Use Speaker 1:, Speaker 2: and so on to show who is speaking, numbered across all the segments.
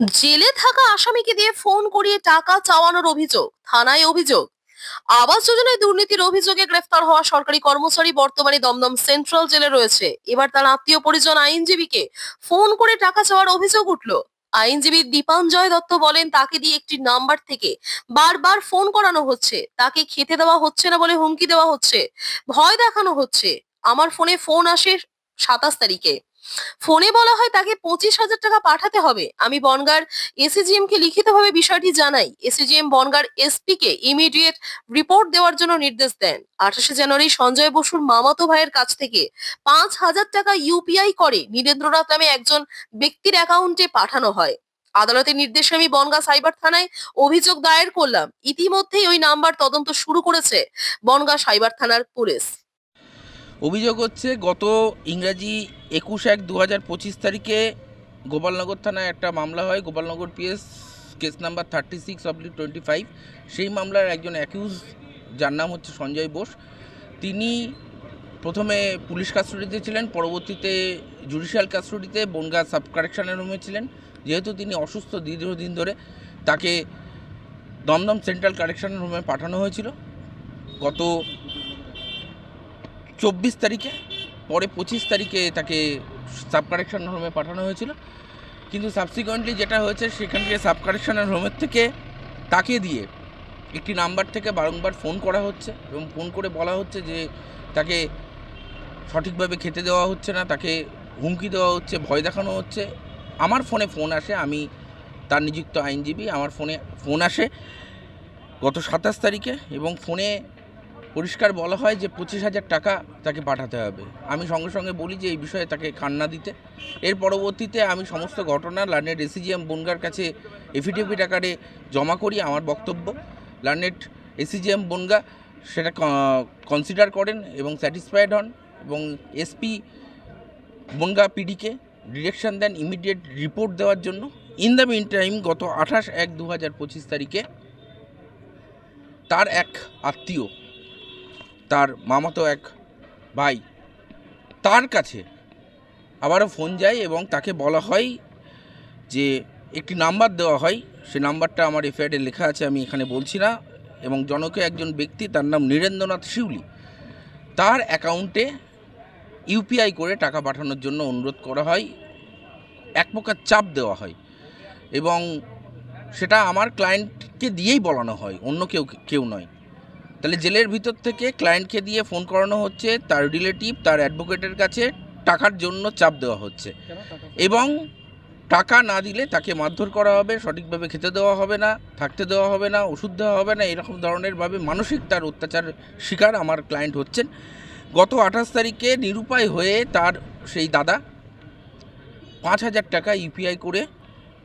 Speaker 1: জেলে থাকা আসামিকে দিয়ে ফোন করিয়ে টাকা চাওয়ানোর অভিযোগ, থানায় অভিযোগ। আবাস যোজনায় দুর্নীতির অভিযোগে গ্রেফতার হওয়া সরকারি কর্মচারী বর্তমানে দমদম সেন্ট্রাল জেলে রয়েছে। এবার তার আত্মীয় পরিজন আইনজীবীকে ফোন করে টাকা চাওয়ার অভিযোগ উঠল। আইনজীবী দীপাঞ্জয় দত্ত বলেন, তাকে দিয়ে একটি নাম্বার থেকে বারবার ফোন করানো হচ্ছে। তাকে খেতে দেওয়া হচ্ছে না বলে হুমকি দেওয়া হচ্ছে। ভয় দেখানো হচ্ছে। আমার ফোনে ফোন আসে সাতাশ তারিখে। ফোনে বলা হয় তাকে পঁচিশ হাজার টাকা পাঠাতে হবে। আমি বনগার এসিজিএম কে লিখিতভাবে বিষয়টি জানাই। এসিজিএম বনগার এসপি কে ইমিডিয়েট রিপোর্ট দেওয়ার জন্য নির্দেশ দেন। আঠাশে জানুয়ারি সঞ্জয় বসুর মামাতো ভাইয়ের কাছ থেকে পাঁচ হাজার টাকা ইউপিআই করে নীরেন্দ্রনাথ নামে একজন ব্যক্তির অ্যাকাউন্টে পাঠানো হয়। আদালতের নির্দেশে আমি বনগা সাইবার থানায় অভিযোগ দায়ের করলাম। ইতিমধ্যেই ওই নাম্বার তদন্ত শুরু করেছে বনগা সাইবার থানার পুলিশ।
Speaker 2: অভিযোগ হচ্ছে গত ইংরাজি একুশ এক দু হাজার পঁচিশ তারিখে গোপালনগর থানায় একটা মামলা হয়। Gopalnagar PS case number thirty six oblique twenty five. সেই মামলার একজন অ্যাকিউজ যার নাম হচ্ছে সঞ্জয় বোস। তিনি প্রথমে পুলিশ কাস্টডিতে ছিলেন, পরবর্তীতে জুডিশিয়াল কাস্টডিতে বনগা সাব কারেকশনের রুমে ছিলেন। যেহেতু তিনি অসুস্থ দীর্ঘদিন ধরে, তাকে দমদম সেন্ট্রাল কারেকশন রুমে পাঠানো হয়েছিল। গত চব্বিশ তারিখে, পরে পঁচিশ তারিখে তাকে সাব কারেকশন হোমে পাঠানো হয়েছিল। কিন্তু সাবসিকুয়েন্টলি যেটা হয়েছে, সেখান থেকে সাব কারেকশনের হোমের থেকে তাকে দিয়ে একটি নাম্বার থেকে বারংবার ফোন করা হচ্ছে এবং ফোন করে বলা হচ্ছে যে তাকে সঠিকভাবে খেতে দেওয়া হচ্ছে না, তাকে হুমকি দেওয়া হচ্ছে, ভয় দেখানো হচ্ছে। আমার ফোনে ফোন আসে, আমি তার নিযুক্ত আইনজীবী, আমার ফোনে ফোন আসে গত সাতাশ তারিখে এবং ফোনে পরিষ্কার বলা হয় যে পঁচিশ হাজার টাকা তাকে পাঠাতে হবে। আমি সঙ্গে সঙ্গে বলি যে এই বিষয়ে তাকে কান্না দিতে। এর পরবর্তীতে আমি সমস্ত ঘটনা লার্নেট এসিজিএম বনগার কাছে এফিডেভিট আকারে জমা করি, আমার বক্তব্য। লার্নেট এসিজিএম বনগা সেটা কনসিডার করেন এবং স্যাটিসফাইড হন এবং এসপি বনগা পিডিকে ডিরেকশন দেন ইমিডিয়েট রিপোর্ট দেওয়ার জন্য। ইন দ্য মিন টাইম গত আঠাশ এক দু হাজার পঁচিশ তারিখে তার এক আত্মীয় তার মামাতো এক ভাই। তার কাছে আবারও ফোন যায় এবং তাকে বলা হয় যে, একটি নাম্বার দেওয়া হয়। সে নাম্বারটা আমার এফআইআরে লেখা আছে, আমি এখানে বলছি না। এবং জনকে একজন ব্যক্তি, তার নাম নীরেন্দ্রনাথ শিউলি, তার অ্যাকাউন্টে ইউপিআই করে টাকা পাঠানোর জন্য অনুরোধ করা হয়। এক প্রকার চাপ দেওয়া হয়। এবং সেটা আমার ক্লায়েন্টকে দিয়েই বলানো হয়, অন্য কেউ কেউ নয়। তাহলে জেলের ভিতর থেকে ক্লায়েন্টকে দিয়ে ফোন করানো হচ্ছে, তার রিলেটিভ তার অ্যাডভোকেটের কাছে টাকার জন্য চাপ দেওয়া হচ্ছে। এবং টাকা না দিলে তাকে মারধর করা হবে, সঠিকভাবে খেতে দেওয়া হবে না, থাকতে দেওয়া হবে না, ওষুধ দেওয়া হবে না, এরকম ধরনেরভাবে মানসিক তার অত্যাচার শিকার আমার ক্লায়েন্ট হচ্ছেন। গত আঠাশ তারিখে নিরুপায় হয়ে তার সেই দাদা পাঁচ হাজার টাকা ইউপিআই করে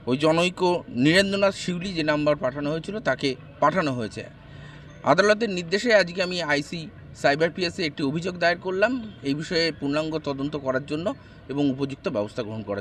Speaker 2: ওই জনৈক নীরেন্দ্রনাথ শিউলি যে নাম্বার পাঠানো হয়েছিল, তাকে পাঠানো হয়েছে। আদালতের নির্দেশে আজকে আমি আইসি সাইবার পিএসে একটি অভিযোগ দায়ের করলাম। এই বিষয়ে পূর্ণাঙ্গ তদন্ত করার জন্য এবং উপযুক্ত ব্যবস্থা গ্রহণ করার